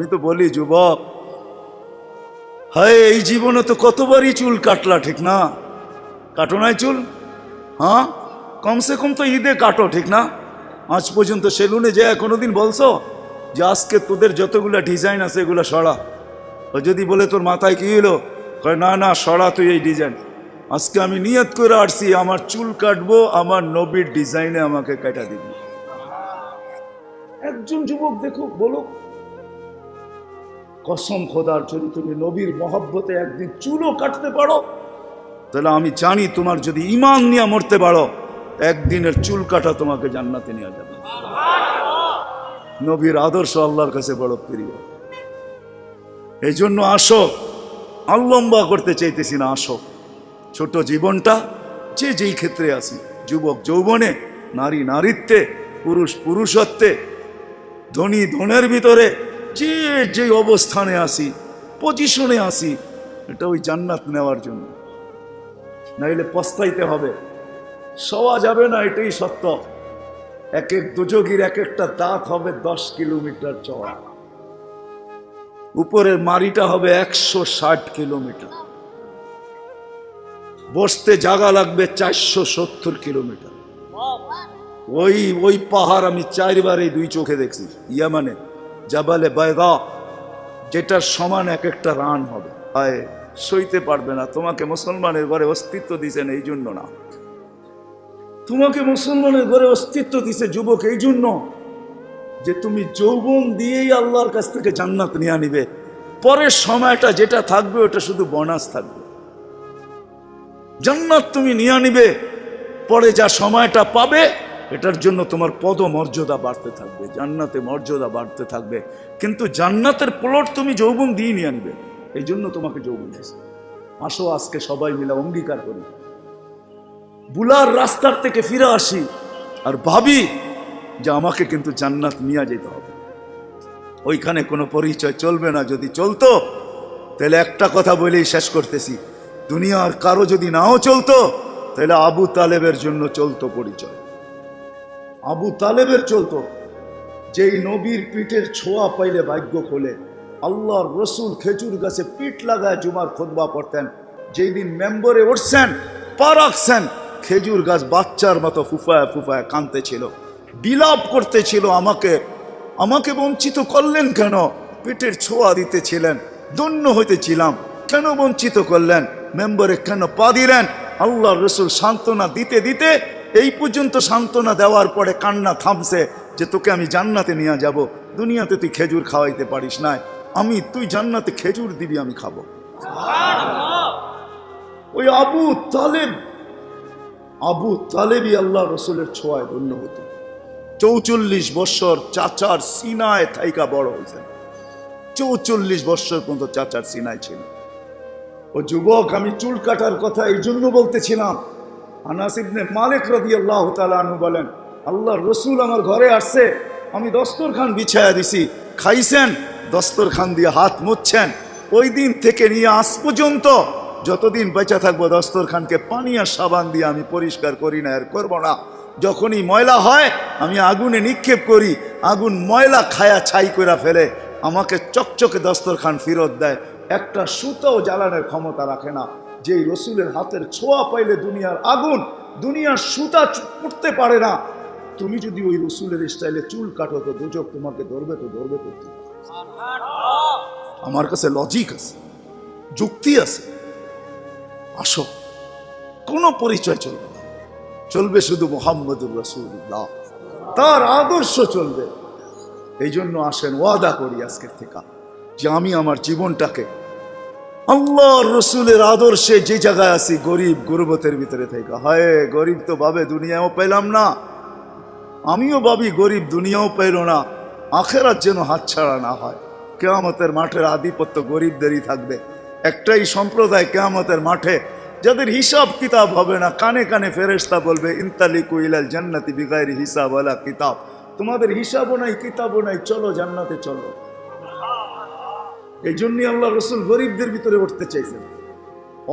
আমি তো বলি, যুবক, হায়, এই জীবনে তো কতবারই চুল কাটলা, ঠিক না? কাটো নাই চুল? হ্যাঁ? কমসে কম তো ঈদে কাটো, ঠিক না? আজ পর্যন্ত সেলুনে যে কোনোদিন বলছো যে আজকে তোদের যতগুলা ডিজাইন আছে এগুলো সরা? ও যদি বলে তোর মাথায় কি হলো, কয়, না না, সরা তুই এই ডিজাইন। আজকে আমি নিয়ত করে আসছি, আমার চুল কাটবো, আমার নবীর ডিজাইনে আমাকে কাটা দিবি। একজন যুবক দেখো বলো কসম খোদার যদি তুমি নবীর মহব্বতে একদিন চুলও কাটতে পারো, তাহলে আমি জানি তোমার যদি ইমান নিয়ে মরতে পারো, একদিনের চুল কাটা তোমাকে জান্নাতে নিয়ে যাবে। নবীর আদর্শ আল্লাহর কাছে বড় প্রিয়। এই জন্য আসো আল্লম্বা করতে চাইতেছি না, আসো। ছোট জীবনটা যে যেই ক্ষেত্রে আসি যুবক যৌবনে, নারী নারীত্বে, পুরুষ পুরুষত্বে, ধনী ধনের ভিতরে যে যে অবস্থানে আসি পজিশনে আসি, এটা ওই জান্নাত নেওয়ার জন্য। নাইলে পস্তাইতে হবে। সওয়া যাবে না, এটাই সত্য। এক এক দুযোগীর এক একটা দাঁত হবে দশ কিলোমিটার চওড়া। উপরের মারিটা হবে একশো ষাট কিলোমিটার। বসতে জাগা লাগবে চারশো সত্তর কিলোমিটার। ওই ওই পাহাড় আমি চারবার এই দুই চোখে দেখছি, ইয়ামানে। জাবালে বায়দা যেটার সমান এক একটা রান হবে। আয়, সইতে পারবে না। তোমাকে মুসলমানের ঘরে অস্তিত্ব দিছেন এই জন্য না। তোমাকে মুসলমানের ঘরে অস্তিত্ব দিছে যুবক এই জন্য যে তুমি যৌবন দিয়েই আল্লাহর কাছ থেকে জান্নাত নিয়ে নিবে পরের সময়টা যেটা থাকবে, ওটা শুধু বোনাস থাকবে। জান্নাত তুমি নিয়ে নিবে পরে যা সময়টা পাবে এটার জন্য তোমার পদ মর্যাদা বাড়তে থাকবে, জান্নাতে মর্যাদা বাড়তে থাকবে। কিন্তু জান্নাতের প্লট তুমি যৌবন দিয়ে নিয়ে আনবে, এই জন্য তোমাকে যৌবন দিয়েছে। আসো আজকে সবাই মিলে অঙ্গীকার করি। বুলার রাস্তার থেকে ফিরে আসি আর ভাবি যে আমাকে কিন্তু জান্নাত নিয়ে যেতে হবে। ওইখানে কোনো পরিচয় চলবে না, যদি চলতো, তাহলে একটা কথা বলেই শেষ করতেছি। দুনিয়ার কারও যদি নাও চলতো, তাহলে আবু তালেবের জন্য চলতো পরিচয়। আবু তালেবের চলতো। যেই নবীর পিঠের ছোঁয়া পাইলে ভাগ্য খোলে। আল্লাহর রসুল খেজুর গাছে পিঠ লাগায় জুমার খোদবা পড়তেন। যেই দিন মেম্বরে উঠছেন, পা রাখছেন, খেজুর গাছ বাচ্চার মতো ফুফায় ফুফায় কানতে ছিল বিলাপ করতেছিল আমাকে। আমাকে বঞ্চিত করলেন কেন? পেটের ছোঁয়া দিতেছিলেন দন্য হইতেছিলাম। কেন বঞ্চিত করলেন? মেম্বারে কেন পা দিলেন? আল্লাহ রসুল সান্ত্বনা দিতে দিতে এই পর্যন্ত সান্ত্বনা দেওয়ার পরে কান্না থামছে যে তোকে আমি জান্নাতে নিয়ে যাব। দুনিয়াতে তুই খেজুর খাওয়াইতে পারিস না। আমি তুই জান্নাতে খেজুর দিবি আমি খাব। ওই আবু তালেব আবু তালেবই আল্লাহ রসুলের ছোঁয়ায় ধন্য হতো। চৌচল্লিশ বৎসর চাচার সিনায় থাইকা বড় হয়েছেন চৌচল্লিশ বৎসর পর্যন্ত চাচার সিনায় ছিল ও যুবক আমি চুল কাটার কথা এই জন্য বলতেছিলাম আনাস ইবনে মালিক রদি আল্লাহ তালু বলেন, আল্লাহ রসুল আমার ঘরে আসছে, আমি দস্তরখান বিছায়া দিছি, খাইছেন, দস্তরখান দিয়ে হাত মুছছেন। ওই দিন থেকে নিয়ে আজ পর্যন্ত যতদিন বেঁচে থাকব, দস্তরখানকে পানি আর সাবান দিয়ে আমি পরিষ্কার করি না, আর করব না। যখনই ময়লা হয়, আমি আগুনে নিক্ষেপ করি, আগুন ময়লা খায়া ছাই করে ফেলে, আমাকে চকচকে দস্তরখান ফেরত দেয়। একটা সুতাও জ্বালানোর ক্ষমতা রাখে না। যেই রসুলের হাতের ছোঁয়া পাইলে দুনিয়ার আগুন, দুনিয়ার সুতা উঠতে পারে না। তুমি যদি ওই রসুলের স্টাইলে চুল কাটো তো দুচোখ তোমাকে ধরবে তো ধরবে তো আমার কাছে লজিক আছে, যুক্তি আছে। আসো, কোনো পরিচয় চলবে না। চলবে শুধু মোহাম্মদুর রসুল্লাহ তার আদর্শ চলবে। এই জন্য আসেন ওয়াদা করি আজকের থেকে, যে আমি আমার জীবনটাকে আল্লাহ রসুলের আদর্শে যে জায়গায় আছি, গরিব গুরবতের ভিতরে থেকে। হায়, গরিব তো ভাবে দুনিয়াও পেলাম না। আমিও ভাবি গরিব দুনিয়াও পেল না। আখেরার যেন হাতছাড়া না হয়। কেয়ামতের মাঠের আধিপত্য গরিবদেরই থাকবে। একটাই সম্প্রদায় কেয়ামতের মাঠে, যাদের হিসাব কিতাব হবে না, কানে কানে ফেরেস্তা বলবে, ইনতালিকু ইলাল জান্নাতি বিগাইরি হিসাব আলা কিতাব। তোমাদের হিসাবও নাই, কিতাবও নাই, চলো জান্নাতে চলো। এই জন্যই আল্লাহ রসুল গরিবদের ভিতরে উঠতে চাইছেন।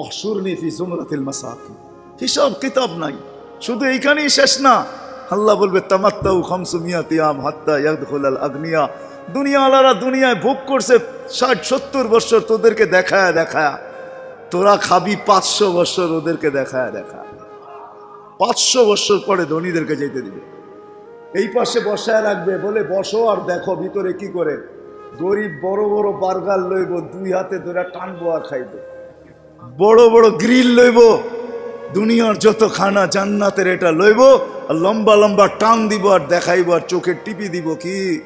অসুরনি ফি জুমরাতিল মাসাকি হিসাব কিতাব নাই। শুধু এইখানেই শেষ না। আল্লাহ বলবে, তামাত্তাউ খামসু মিয়াতি আম হাত্তা ইয়াদখুল আল আগনিয়া দুনিয়াওয়ালারা দুনিয়ায় ভোগ করছে ষাট, সত্তর বছর তোদেরকে দেখায় দেখায়। তোরা খাবি পাঁচশো বছর ওদেরকে দেখায় দেখা পাঁচশো বছর পরে ধনীদেরকে যেতে দিবে। এই পাশে বসায় রাখবে, বলে বসো আর দেখো ভিতরে কি করে। গরিব, বড় বড় বার্গার লইব, দুই হাতে ধরে টানবো আর খাইব। বড় বড় গ্রিল লইব, দুনিয়ার যত খানা জান্নাতের এটা লইব, আর লম্বা লম্বা টান দিব আর দেখাইব আর চোখে টিপি দিব কি?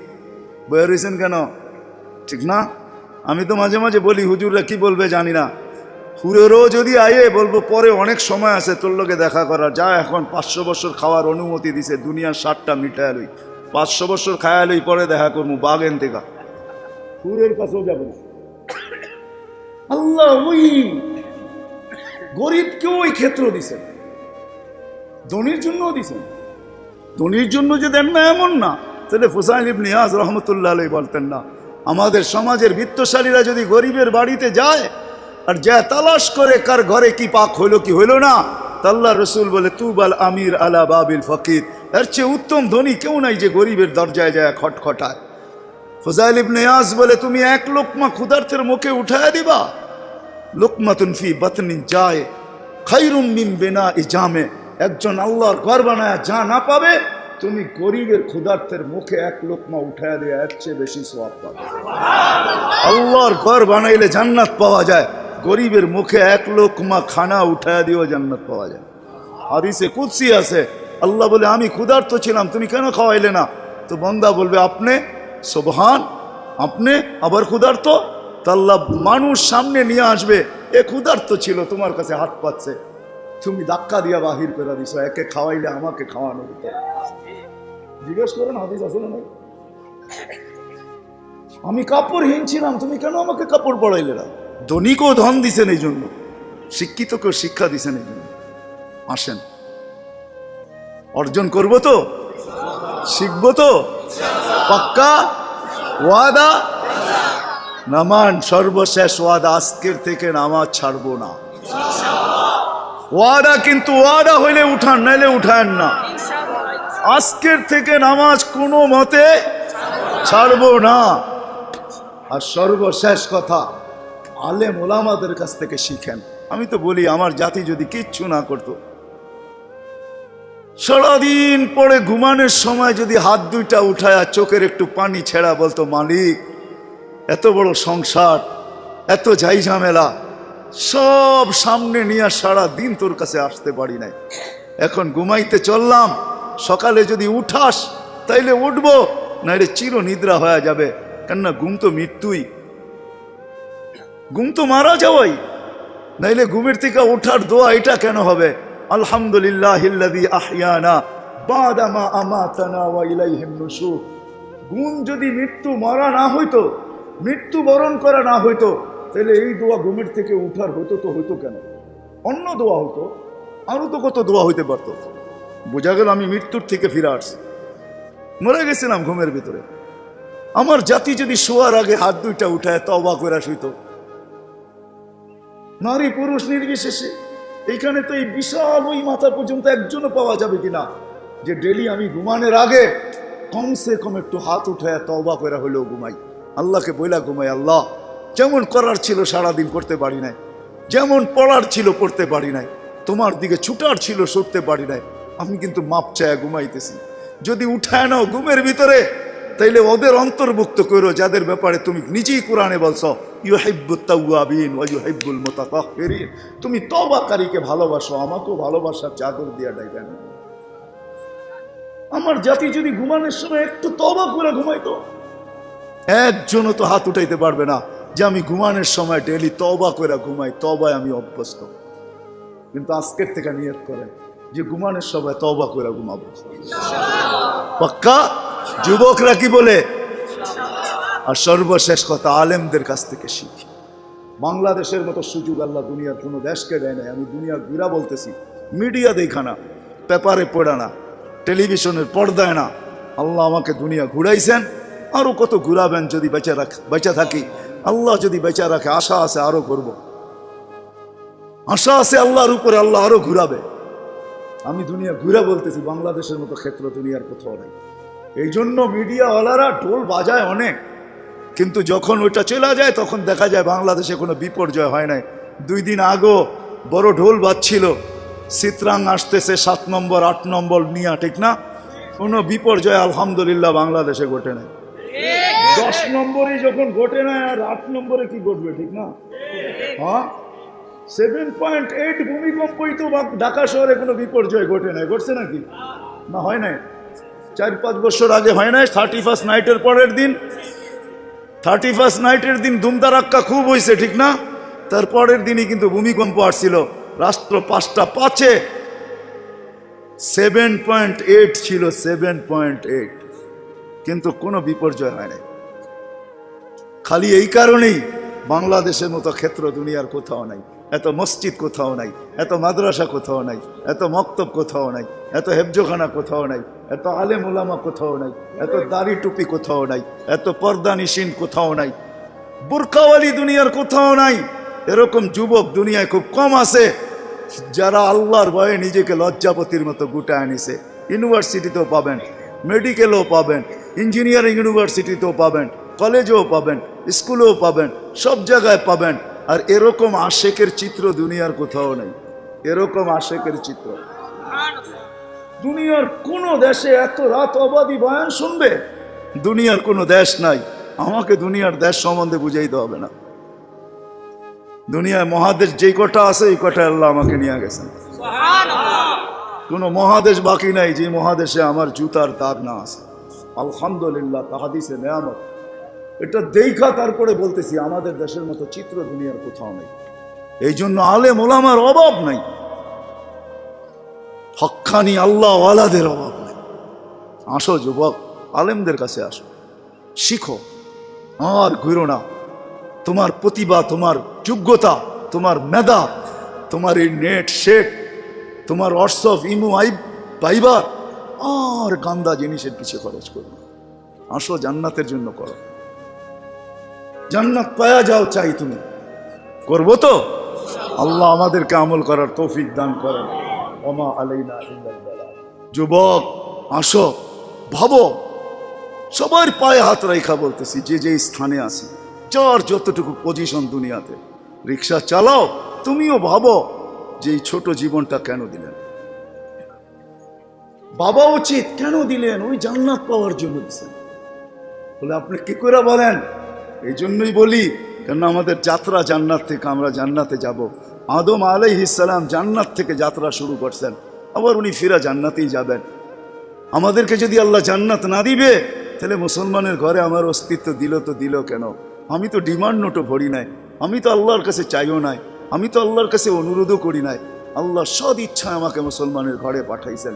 বয়ে রয়েছেন কেন? ঠিক না? আমি তো মাঝে মাঝে বলি, হুজুররা কি বলবে জানি না। হুরেরও যদি আয়ে, বলব পরে অনেক সময় আছে তোর লোকে দেখা করার। যা এখন পাঁচশো বছর খাওয়ার অনুমতি দিছে, দুনিয়ার ষাটটা মিটায় লই। পাঁচশো বছর খায়া লই, পরে দেখা করব বাগেন থেকে। হুরের কাছেও যাব না। আল্লাহ, ওই গরিবকেও ওই ক্ষেত্র দিছেন ধনির জন্যও দিছেন ধনির জন্য যে দেন না, এমন না। তাহলে ফুসাইন ইবনে ইয়াজ রহমতুল্লাহ আলাই বলতেন না, আমাদের সমাজের বৃত্তশালীরা যদি গরিবের বাড়িতে যায় আর যা তালাশ করে কার ঘরে কি পাক হইল কি হইল না তাল্লাহ রসুল বলে, তুবাল আমির আলা বাবিল ফকির। এর চেয়ে উত্তম ধনী কেউ নাই যে গরিবের দরজায় যায় খটখটায়। ফজাইল ইবনে ইয়াজ বলে, তুমি এক লোকমা ক্ষুধার্থের মুখে উঠায় দিবা? লোকমাতুন ফি বাতনি যায়, খাইরুম মিন বেনা ইজামে একজন আল্লাহর ঘর বানায় যা না পাবে, তুমি গরিবের ক্ষুধার্থের মুখে এক লোকমা উঠায় দিয়ে, এর চেয়ে বেশি সোয়াব পাবে। আল্লাহর ঘর বানাইলে জান্নাত পাওয়া যায়, গরিবের মুখে এক লোকমা খানা উঠায় দিয়েও জান্নাত পাওয়া যায়। হাদিসে কুৎসি আছে, আল্লাহ বলে, আমি ক্ষুধার্ত ছিলাম, তুমি কেন খাওয়াইলে না? তো বন্দা বলবে, আপনি সোবহান, আপনি আবার ক্ষুধার্ত? তা আল্লাহ মানুষ সামনে নিয়ে আসবে, এ ক্ষুধার্ত ছিল, তোমার কাছে হাত পাচ্ছে। তুমি ধাক্কা দিয়া বাহির করে দিছ, একে খাওয়াইলে আমাকে খাওয়ানো হতো। জিজ্ঞেস করেন, হাদিস আসলে না আমি কাপড়হীন ছিলাম, তুমি কেন আমাকে কাপড় পড়াইলে না? ধনীকেও ধন দিছেন এই জন্য, শিক্ষিতকেও শিক্ষা দিছেন এই জন্য। আসেন। অর্জন করব তো? শিখব তো? পাক্কা? ওয়াদা? নামান, সর্বশেষ ওয়াদা, আজকের থেকে নামাজ ছাড়বো না। ওয়াদা কিন্তু ওয়াদা হইলে উঠান, নাইলে উঠান না। আজকের থেকে নামাজ কোনো মতে ছাড়বো না। আর সর্বশেষ কথা, আলেম ওলামাদের কাছ থেকে শিখেন। আমি তো বলি, আমার জাতি যদি কিচ্ছু না করতো সারাদিন পরে ঘুমানোর সময় যদি হাত দুইটা উঠায় চোখের একটু পানি ছেড়া বলতো, মালিক, এত বড় সংসার, এত ঝাই ঝামেলা, সব সামনে নিয়ে সারা দিন তোর কাছে আসতে পারি নাই। এখন ঘুমাইতে চললাম, সকালে যদি উঠাস, তাইলে উঠবো, নাইলে চির নিদ্রা হয়ে যাবে। কেননা ঘুম তো মৃত্যুই। ঘুম তো মারা যাওয়াই। নাইলে ঘুমের থেকে ওঠার দোয়া এটা কেন হবে? আলহামদুলিল্লাহ আহিয়ানা বাদামা আমাতানা ওয়া ঘুম যদি মৃত্যু মারা না হইতো মৃত্যু বরণ করা না হইতো, তাহলে এই দোয়া ঘুমের থেকে উঠার হতো তো হইতো কেন? অন্য দোয়া হতো আরও তো কত দোয়া হইতে পারতো। বোঝা গেল আমি মৃত্যুর থেকে ফিরে আসছি। মরে গেছিলাম ঘুমের ভিতরে। আমার জাতি যদি শোয়ার আগে হাত দুইটা উঠায় তবা করে শুইতো নারী পুরুষ নির্বিশেষে এইখানে তো এই বিশাল ওই মাথা পর্যন্ত একজনও পাওয়া যাবে কিনা? যে ডেলি আমি ঘুমানোর আগে কমসে কম একটু হাত উঠায় তবা করে হলেও ঘুমাই। আল্লাহকে বইলা ঘুমাই, আল্লাহ, যেমন করার ছিল সারাদিন করতে পারি নাই, যেমন পড়ার ছিল পড়তে পারি নাই, তোমার দিকে ছুটার ছিল সরতে পারি নাই, আমি কিন্তু মাপ চায় ঘুমাইতেছি। যদি উঠায় নাও ঘুমের ভিতরে, তাইলে ওদের অন্তর্ভুক্ত করো যাদের ব্যাপারে তুমি নিজেই কোরআনে বলছো মুতাতাহহিরিন। তুমি তওবাকারীকে ভালোবাসো আমাকেও ভালোবাসার চাদর দিয়া ডাইবেন আমার জাতি যদি ঘুমানোর সময় একটু তবা করে ঘুমাইতো একজনও তো হাত উঠাইতে পারবে না যে আমি ঘুমানোর সময় ডেলি তবা করে ঘুমাই তবায় আমি অভ্যস্ত। কিন্তু আজকের থেকে নিয়ত করে যে ঘুমানোর সময় তবা করে ঘুমাবো। পাক্কা? যুবকরা কি বলে? আর সর্বশেষ কথা আলেমদের কাছ থেকে শিখি। বাংলাদেশের মতো সুযোগ আল্লাহ দুনিয়ার কোনো দেশকে দেয় নাই। আমি দুনিয়ার ঘুরা বলতেছি, মিডিয়া দেখা না, পেপারে পড়া না, টেলিভিশনের পর্দায় না। আল্লাহ আমাকে দুনিয়া ঘুরাইছেন আরও কত ঘুরাবেন যদি বেঁচে রাখ, বেঁচে থাকি। আল্লাহ যদি বেঁচে রাখে, আশা আছে আরও করব। আশা আছে আল্লাহর উপরে আল্লাহ আরও ঘুরাবে। আমি দুনিয়া ঘুরে বলতেছি, বাংলাদেশের মতো ক্ষেত্র দুনিয়ার কোথাও নেই। এই জন্য মিডিয়াওয়ালারা ঢোল বাজায় অনেক। কিন্তু যখন ওইটা চলে যায়, তখন দেখা যায় বাংলাদেশে কোনো বিপর্যয় হয় নাই। দুই দিন আগেও বড় ঢোল বাজছিল। চিত্রাং আসতেছে সাত নম্বর, আট নম্বর নিয়া ঠিক না? কোনো বিপর্যয় আলহামদুলিল্লাহ বাংলাদেশে ঘটে নাই। দশ নম্বরে যখন ঘটে না আর আট নম্বরে কি ঘটবে, ঠিক না? হ্যাঁ? সেভেন পয়েন্ট এইট ভূমিকম্পই তো ঢাকা শহরে কোনো বিপর্যয় ঘটে নাই। ঘটছে নাকি? না, হয় নাই। চার পাঁচ বছর আগে হয় নাই থার্টি ফার্স্ট নাইটের পরের দিন থার্টি ফার্স্ট নাইটের দিন ধুমধারাক্কা খুব হয়েছে ঠিক না? তারপরের দিনই কিন্তু ভূমিকম্প আসছিল। রাষ্ট্র পাঁচটা পাঁচে। সেভেন পয়েন্ট এইট ছিল, সেভেন পয়েন্ট এইট। কিন্তু কোনো বিপর্যয় হয় নাই খালি এই কারণেই বাংলাদেশের মতো ক্ষেত্র দুনিয়ার কোথাও নাই, এত মসজিদ কোথাও নাই, এত মাদ্রাসা কোথাও নাই, এত মক্তব কোথাও নাই, এত হেফজোখানা কোথাও নাই। এত আলেম ওলামা কোথাও নাই, এত দাড়ি টুপি কোথাও নাই, এত পর্দা নিশিন কোথাও নাই, বুরকাওয়ালি দুনিয়ার কোথাও নাই। এরকম যুবক দুনিয়ায় খুব কম আছে, যারা আল্লাহর ভয়ে নিজেকে লজ্জাপতির মতো গুটায় নিছে ইউনিভার্সিটিতেও পাবেন, মেডিকেলও পাবেন, ইঞ্জিনিয়ারিং ইউনিভার্সিটিতেও পাবেন, কলেজেও পাবেন, স্কুলেও পাবেন, সব জায়গায় পাবেন। আর এরকম আশেকের চিত্র দুনিয়ার কোথাও নেই, এরকম আশেকের চিত্র। দুনিয়ার কোনো দেশে এত রাত অবাধি বয়ান শুনবে? দুনিয়ার কোনো দেশ নাই। আমাকে দুনিয়ার দেশ সম্বন্ধে বুঝাইতে হবে না। দুনিয়ায় মহাদেশ যেই কটা আছে এই কটা আল্লাহ আমাকে নিয়ে গেছেন। কোনো মহাদেশ বাকি নাই যে মহাদেশে আমার জুতার দাগ না আছে। আলহামদুলিল্লাহ তাহাদিসে নেয়ামত। এটা দেখা তারপরে বলতেছি আমাদের দেশের মতো চিত্র দুনিয়ার কোথাও নেই। এই জন্য আলে মোলামার অভাব নাই। হক্কানি আল্লাহ আলাদের অভাব নেই। আসো যুবক, আলেমদের কাছে আসো। শিখো। আর ঘুরো না। তোমার প্রতিভা, তোমার যোগ্যতা, তোমার মেধা, তোমার এই নেট সেট তোমার হোয়াটসঅ্যাপ ইমো আই পাইবার আর গান্দা জিনিসের পিছে খরচ করো না। আসো জান্নাতের জন্য করো। জান্নাত পায়া যাও চাই তুমি। করব তো? আল্লাহ আমাদেরকে আমল করার তৌফিক দান করেন। যুবক, আসো, ভাবো। সবার পায়ে হাত রেখা বলতেছি, যে যে স্থানে আছি, যার যতটুকু পজিশন দুনিয়াতে। রিক্সা চালাও, তুমিও ভাবো যে এই ছোট জীবনটা কেন দিলেন? বাবা উচিত, কেন দিলেন? ওই জান্নাত পাওয়ার জন্য দিছেন। বলে আপনি কি করে বলেন? এই জন্যই বলি কেন আমাদের যাত্রা জান্নাত থেকে আমরা জান্নাতে যাব। আদম আলাইহিসালাম জান্নাত থেকে যাত্রা শুরু করছেন। আবার উনি ফিরা জান্নাতেই যাবেন। আমাদেরকে যদি আল্লাহ জান্নাত না দিবে, তাহলে মুসলমানের ঘরে আমার অস্তিত্ব দিল তো দিল কেন? আমি তো ডিমান্ড নোটও ভরি নাই। আমি তো আল্লাহর কাছে চাইও নাই। আমি তো আল্লাহর কাছে অনুরোধও করি নাই। আল্লাহ সদ ইচ্ছা আমাকে মুসলমানের ঘরে পাঠাইছেন।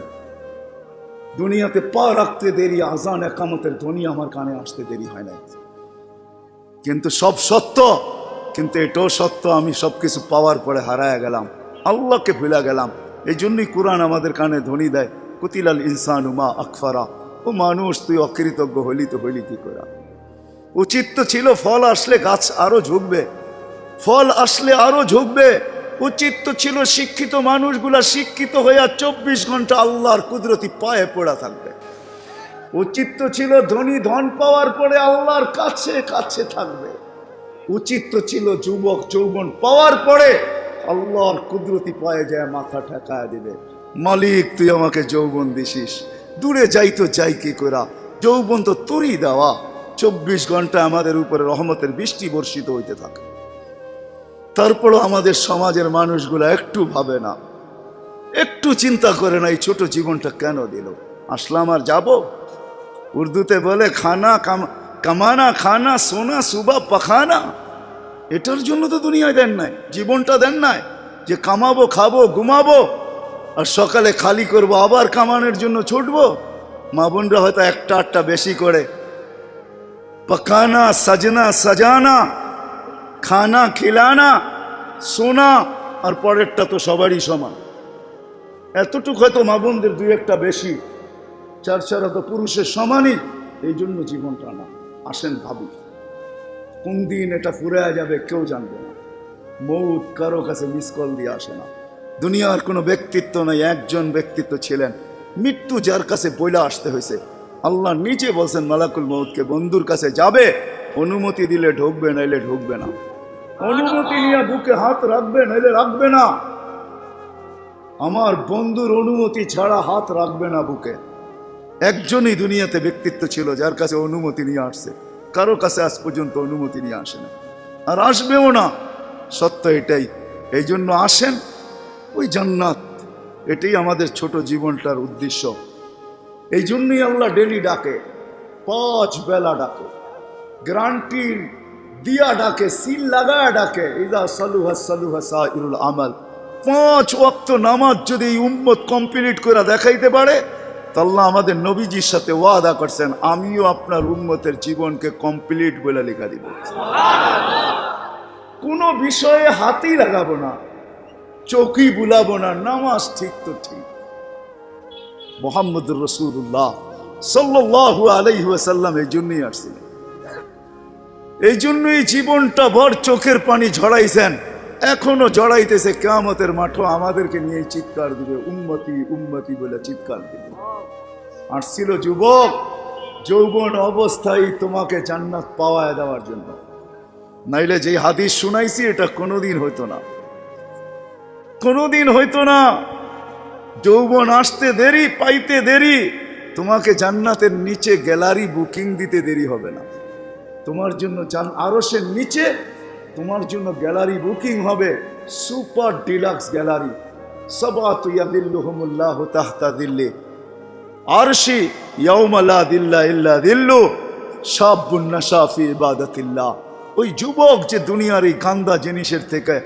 দুনিয়াতে পা রাখতে দেরি, আজান একামতের ধ্বনি আমার কানে আসতে দেরি হয় নাই। কিন্তু সব সত্য কিন্তু এটাও সত্য, আমি সব কিছু পাওয়ার পরে হারায় গেলাম। আল্লাহকে ভুলে গেলাম। এই জন্যই কোরআন আমাদের কানে ধ্বনি দেয়, কুতিলাল ইনসান উমা আকফারা। ও মানুষ, তুই অকৃতজ্ঞ হলি তো হলি কি করা? উচিত তো ছিল ফল আসলে গাছ আরও ঝুঁকবে। ফল আসলে আরও ঝুঁকবে। উচিত তো ছিল শিক্ষিত মানুষগুলা শিক্ষিত হইয়া চব্বিশ ঘণ্টা আল্লাহর কুদরতি পায়ে পড়া থাকবে। উচিত তো ছিল ধনী ধন পাওয়ার পরে আল্লাহর কাছে কাছে থাকবে। উচিত তো ছিল যুবক, যৌবন পাওয়ার পরে আল্লাহর কুদরতি পায়ে যায়, মাথা ঠেকায় দিবে। মালিক, তুই আমাকে যৌবন দিছিস। দূরে যাই তো যাই কি করা? যৌবন তো তোরই দেওয়া। চব্বিশ ঘণ্টা আমাদের উপরে রহমতের বৃষ্টি বর্ষিত হইতে থাকে। তারপরও আমাদের সমাজের মানুষগুলো একটু ভাবে না। একটু চিন্তা করে না, এই ছোট জীবনটা কেন দিল? আসলাম আর যাব? উর্দুতে বলে, খানা কাম- কামানা, খানা, সোনা, সুবা, পাখানা। এটার জন্য তো দুনিয়ায় দেন নাই, জীবনটা দেন নাই, যে কামাবো, খাব, ঘুমাবো, আর সকালে খালি করব, আবার কামানোর জন্য ছুটবো। মা বোনরা হয়তো একটা আটটা বেশি করে। পকানা সাজনা, সাজানা, খানা, খিলানা, সোনা, আর পরেরটা তো সবারই সমান। এতটুকু হয়তো মা বোনদের দুই একটা বেশি, চার চারা তো পুরুষের সমানই, এই জন্য জীবনটা না। আসেন ভাবি কোন দিন এটা ফুরে যাবে কেউ জানবে না। মৌত কারও কাছে মিস কল দিয়ে আসে না। দুনিয়ার কোনো ব্যক্তিত্ব নয় একজন ব্যক্তিত্ব ছিলেন। মৃত্যু যার কাছে বইলা আসতে হয়েছে। আল্লাহ নিচে বলছেন, মালাকুল মৌতকে বন্ধুর কাছে যাবে, অনুমতি দিলে ঢুকবে, নাইলে ঢুকবে না। অনুমতি নিয়ে বুকে হাত রাখবে, নাইলে রাখবে না। আমার বন্ধুর অনুমতি ছাড়া হাত রাখবে না বুকে। একজনই দুনিয়াতে ব্যক্তিত্ব ছিল যার কাছে অনুমতি নিয়ে আসছে। কারও কাছে আজ পর্যন্ত অনুমতি নিয়ে আসে না। আর আসবেও না। সত্য এটাই। এই জন্য আসেন। ওই জান্নাত, এটাই আমাদের ছোট জীবনটার উদ্দেশ্য। এই জন্যই আল্লাহ ডেলি ডাকে, পাঁচ বেলা ডাকে। গ্রান্টির দিয়া ডাকে, সিল লাগায় ডাকে। ইদা সালুহা সালুহা সাইরুল আমাল। পাঁচ ওয়াক্ত নামাজ যদি এই উম্মত কমপ্লিট করে দেখাইতে পারে আল্লাহ আমাদের নবীজির সাথে ওয়াদা করছেন, আমিও আপনার উম্মতের জীবনকে কমপ্লিট বলে লেখা দিব। কোনো বিষয়ে হাতই লাগাবো না চৌকি বুলাবো না, নামাজ ঠিক তো ঠিক। মোহাম্মদুর রসুল্লাহ সাল্লাহ আলাইহাসাল্লাম এই জন্যই আসছিলেন। এই জন্যই জীবনটা ভর চোখের পানি ঝড়াইছেন এখনও জড়াইতেছে কেয়ামতের মাঠও আমাদেরকে নিয়ে চিৎকার দিবে উন্মতি উন্মতি বলে চিৎকার দিবে। আসছিল যুবক, যৌবন অবস্থায় তোমাকে জান্নাত পাওয়ায় দেওয়ার জন্য। নাইলে যে হাদিস শুনাইছি, এটা কোনোদিন হইতো না। কোনোদিন হইতো না। যৌবন আসতে দেরি, পাইতে দেরি, তোমাকে জান্নাতের নিচে গ্যালারি বুকিং দিতে দেরি হবে না। তোমার জন্য জান সে নিচে তোমার জন্য গ্যালারি বুকিং হবে, সুপার ডিলাক্স গ্যালারি। সবাত ইয়াদিল্লুহুমুল্লাহ তাহতা দিল্লি। আরশি ইয়াউমালা দিল্লা ইল্লা দিল্লু, শাবুন নাশাফি ইবাদাতিল্লাহ। ওই যুবক যে দুনিয়ার এই গান্দা জিনিসের থেকে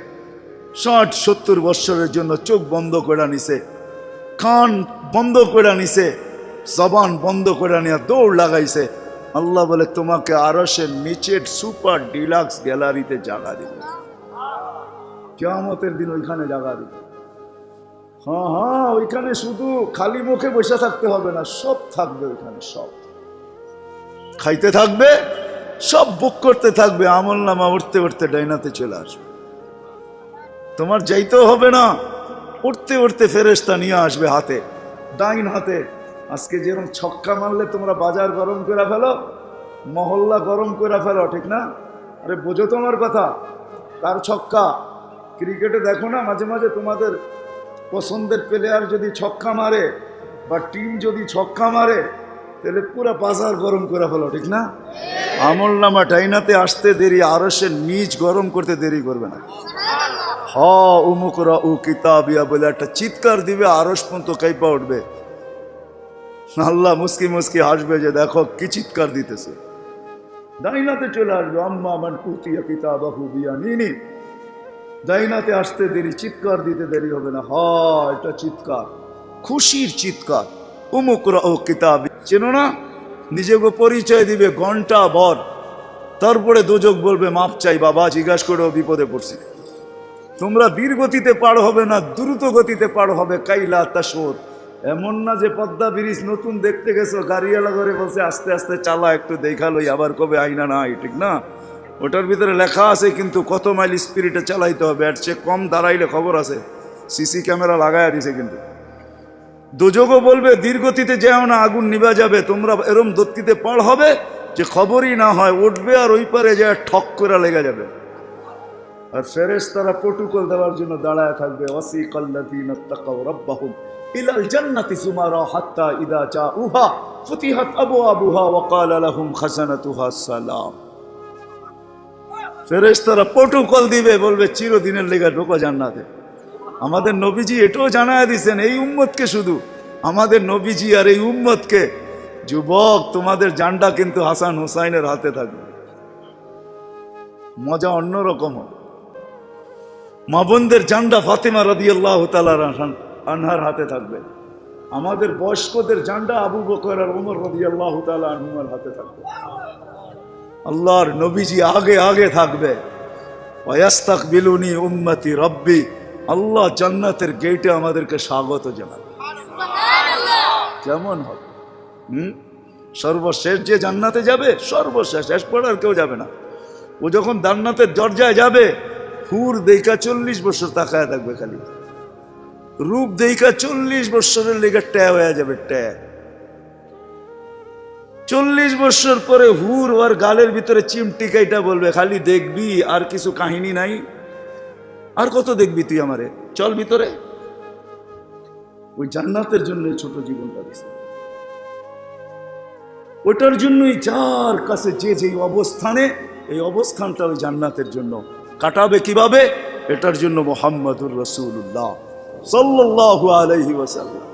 ষাট, সত্তর বৎসরের জন্য চোখ বন্ধ করে নিছে, কান বন্ধ করে নিছে, জবান বন্ধ করে নিয়ে দৌড় লাগাইছে আল্লাহ বলে, তোমাকে আরসের নিচের সুপার ডিলাক্স গ্যালারিতে জাগা দিবে। কেয়ামতের দিন ওইখানে জাগা দিবে। হ্যাঁ হ্যাঁ ওইখানে শুধু খালি মুখে বসে থাকতে হবে না, সব থাকবে ওইখানে, সব। খাইতে থাকবে, সব বুক করতে থাকবে, আমল নামা উঠতে উঠতে ডাইনাতে চলে আসবে। তোমার যাইতেও হবে না, উঠতে উঠতে ফেরেস্তা নিয়ে আসবে হাতে, ডাইন হাতে। আজকে যেরকম ছক্কা মারলে তোমরা বাজার গরম করে ফেলো, মহল্লা গরম করে ফেলো, ঠিক না? আরে বোঝো তোমার কথা তার ছক্কা? ক্রিকেটে দেখো না, মাঝে মাঝে তোমাদের পছন্দের প্লেয়ার যদি ছক্কা মারে বা টিম যদি ছক্কা মারে, তাহলে পুরো বাজার গরম করে ফেলো, ঠিক না? আমল নামা ডাইনাতে আসতে দেরি আরও সে নিজ গরম করতে দেরি করবে না। হ উমুকরা উ কিতাবিয়া বলে একটা চিৎকার দিবে আরস পর্যন্ত কাইপা উঠবে। আল্লাহ মুসকি মুসকি হাসবে যে দেখো কি চিৎকার দিতেছে। দাইনাতে চলে আসবে, আম্মা মান কুতিয়া কিতাবাহু বিয়ামিনি। দাইনাতে আসতে দেরি, চিৎকার দিতে দেরি হবে না। হ এটা চিৎকার, খুশির চিৎকার। উমুকরা ও কিতাব, চেনো না? নিজেকে পরিচয় দিবে ঘণ্টা ভর। তারপরে দুযোগ বলবে মাপ চাই বাবা, জিজ্ঞাসা করেও বিপদে পড়ছি। তোমরা ধীর গতিতে পার হবে না, দ্রুত গতিতে পার হবে, কাইলা তাসর এমন না যে পদ্মা ব্রিজ নতুন দেখতে গেছো, গাড়িওয়ালা করে বলছে আস্তে আস্তে চালা, একটু দেখালোই আবার কবে আইনা নাই, ঠিক না? ওটার ভিতরে লেখা আছে কিন্তু কত মাইল স্পিরিটে চালাইতে হবে এর সে কম দাঁড়াইলে খবর আছে, সিসি ক্যামেরা লাগাইয়া দিছে কিন্তু। দুযোগও বলবে, দীর্ঘতিতে যেও না, আগুন নিবা যাবে, তোমরা এরম দত্তিতে পার হবে যে খবরই না হয়, উঠবে আর ওই পারে যে ঠক করে লেগে যাবে। আর ফেরেস তারা প্রটোকল দেওয়ার জন্য দাঁড়ায় থাকবে, ওয়াসিকাল্লাযীনা তাকাউ রাব্বাহুম। ইলাল জান্নাতি সুমারা হাত্তা ইদা জাউহা ফুতিহাত আবওয়াবুহা ওয়া ক্বালা লাহুম খাজানাতুহা সালাম। ফেরেশতারা প্রটোকল দিবে, বলবে, চিরদিনের ঢোকো জান্নাতে। আমাদের নবীজি এটাও জানায় দিছেন, এই উম্মতকে শুধু। আমাদের নবীজি আর এই উম্মতকে, যুবক, তোমাদের জানটা কিন্তু হাসান হুসাইনের হাতে থাকবে। মজা অন্যরকম হবে। মা বোনদের জান্ডা ফাতেমা রাদি আল্লাহ আনহার হাতে থাকবে। আমাদের বয়স্কদের জান্ডা আবু বকর আর উমর রাদি আল্লাহ আনহুমার হাতে থাকবে। আল্লাহর নবীজি আগে আগে থাকবে। ওয়াস্তাক বিলুনি উম্মতি রব্বি আল্লাহ জান্নাতের গেটে আমাদেরকে স্বাগত জানাবে। কেমন হবে? হুম? সর্বশেষ যে জান্নাতে যাবে সর্বশেষ শেষ পর আর কেউ যাবে না। ও যখন জান্নাতের দরজায় যাবে হুর দেখা চল্লিশ বছর তাকায় থাকবে খালি। রূপ দেখা চল্লিশ বৎসরের লেগে ট্যা হয়ে যাবে, ট্যা। চল্লিশ বৎসর পরে হুর ওর গালের ভিতরে চিমটি কাইটা বলবে, খালি দেখবি, আর কিছু কাহিনী নাই। আর কত দেখবি তুই আমারে? চল ভিতরে। ওই জান্নাতের জন্য ছোট জীবনটা দিছে। ওটার জন্যই যার কাছে যে যে অবস্থানে, এই অবস্থানটা ওই জান্নাতের জন্য কাটাবে কীভাবে? এটার জন্য মোহাম্মদুর রসুল্লাহ صلى الله عليه وسلم.